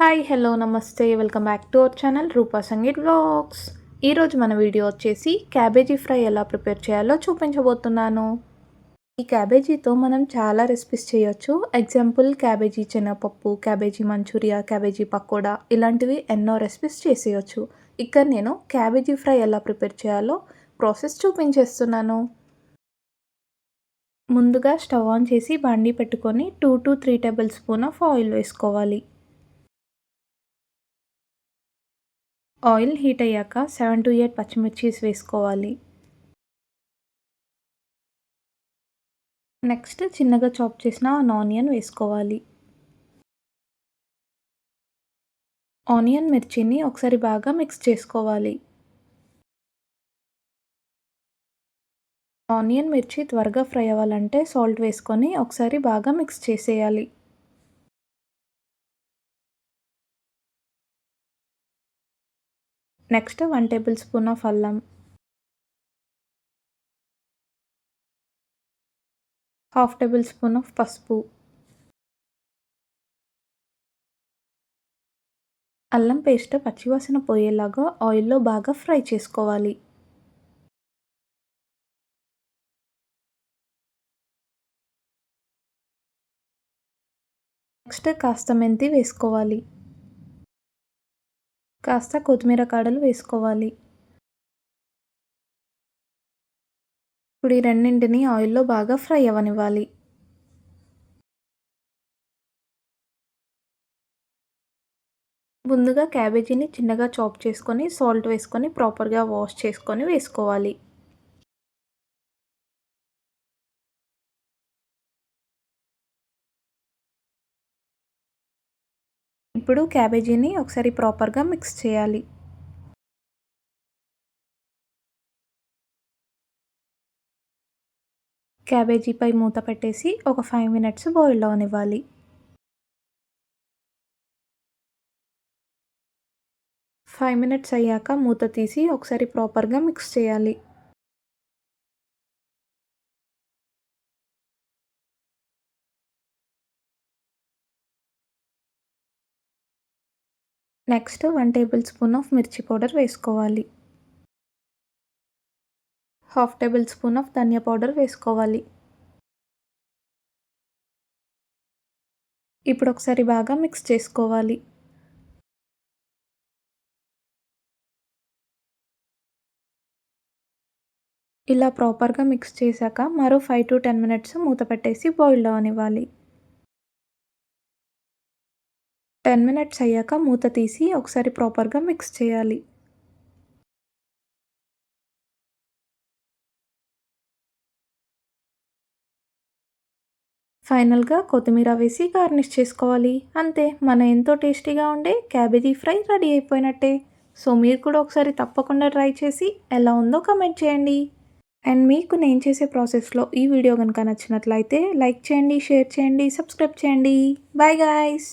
Hi hello నమస్తే. Welcome back to our channel Roopa Sangeeth blogs ఈరోజు మన video వచ్చేసి క్యాబేజీ ఫ్రై ఎలా ప్రిపేర్ చేయాలో చూపించబోతున్నాను. ఈ క్యాబేజీతో మనం చాలా రెసిపీస్ చేయొచ్చు. ఎగ్జాంపుల్ క్యాబేజీ శనగపప్పు క్యాబేజీ మంచూరియా క్యాబేజీ పకోడా ఇలాంటివి ఎన్నో రెసిపీస్ చేసేయచ్చు. ఇక్కడ నేను క్యాబేజీ ఫ్రై ఎలా ప్రిపేర్ చేయాలో ప్రాసెస్ చూపించేస్తున్నాను. ముందుగా స్టవ్ ఆన్ చేసి బండి పెట్టుకొని two to three table spoon of oil వేసుకోవాలి. ఆయిల్ హీట్ అయ్యాక సెవెన్ టు ఎయిట్ పచ్చిమిర్చీస్ వేసుకోవాలి. నెక్స్ట్ చిన్నగా చాప్ చేసిన ఆనియన్ వేసుకోవాలి. ఆనియన్ మిర్చిని ఒకసారి బాగా మిక్స్ చేసుకోవాలి. ఆనియన్ మిర్చి త్వరగా ఫ్రై అవ్వాలంటే సాల్ట్ వేసుకొని ఒకసారి బాగా మిక్స్ చేసేయాలి. Next one table spoon of అల్లం. హాఫ్ టేబుల్ స్పూన్ ఆఫ్ పసుపు. అల్లం పేస్ట్ పచ్చివాసన పోయేలాగా ఆయిల్లో బాగా ఫ్రై చేసుకోవాలి. నెక్స్ట్ కాస్త మెంతి వేసుకోవాలి. కాస్త కొత్తిమీర కాడలు వేసుకోవాలి. ఇప్పుడు ఈ రెండింటిని ఆయిల్లో బాగా ఫ్రై అవ్వనివ్వాలి ముందుగా క్యాబేజీని చిన్నగా చాప్ చేసుకొని సాల్ట్ వేసుకొని ప్రాపర్గా వాష్ చేసుకొని వేసుకోవాలి. ఇప్పుడు క్యాబేజీని ఒకసారి ప్రాపర్గా మిక్స్ చేయాలి. క్యాబేజీపై మూత పెట్టేసి ఒక ఫైవ్ మినిట్స్ బాయిల్ అవనివ్వాలి. ఫైవ్ మినిట్స్ అయ్యాక మూత తీసి ఒకసారి ప్రాపర్గా మిక్స్ చేయాలి. Next one table spoon of మిర్చి పౌడర్ వేసుకోవాలి. హాఫ్ టేబుల్ స్పూన్ ఆఫ్ ధనియా పౌడర్ వేసుకోవాలి. ఇప్పుడు ఒకసారి బాగా మిక్స్ చేసుకోవాలి. ఇలా ప్రాపర్గా మిక్స్ చేశాక మరో ఫైవ్ టు టెన్ మినిట్స్ మూత పెట్టేసి బాయిల్ అవనివ్వాలి. టెన్ మినిట్స్ అయ్యాక మూత తీసి ఒకసారి ప్రాపర్గా మిక్స్ చేయాలి. ఫైనల్గా కొత్తిమీర వేసి గార్నిష్ చేసుకోవాలి. అంతే మన ఎంతో టేస్టీగా ఉండే క్యాబేజీ ఫ్రై రెడీ అయిపోయినట్టే. సో మీరు కూడా ఒకసారి తప్పకుండా ట్రై చేసి ఎలా ఉందో కమెంట్ చేయండి. అండ్ మీకు నేను చేసే ప్రాసెస్లో ఈ వీడియో కనుక నచ్చినట్లయితే లైక్ చేయండి షేర్ చేయండి సబ్స్క్రైబ్ చేయండి. Bye guys!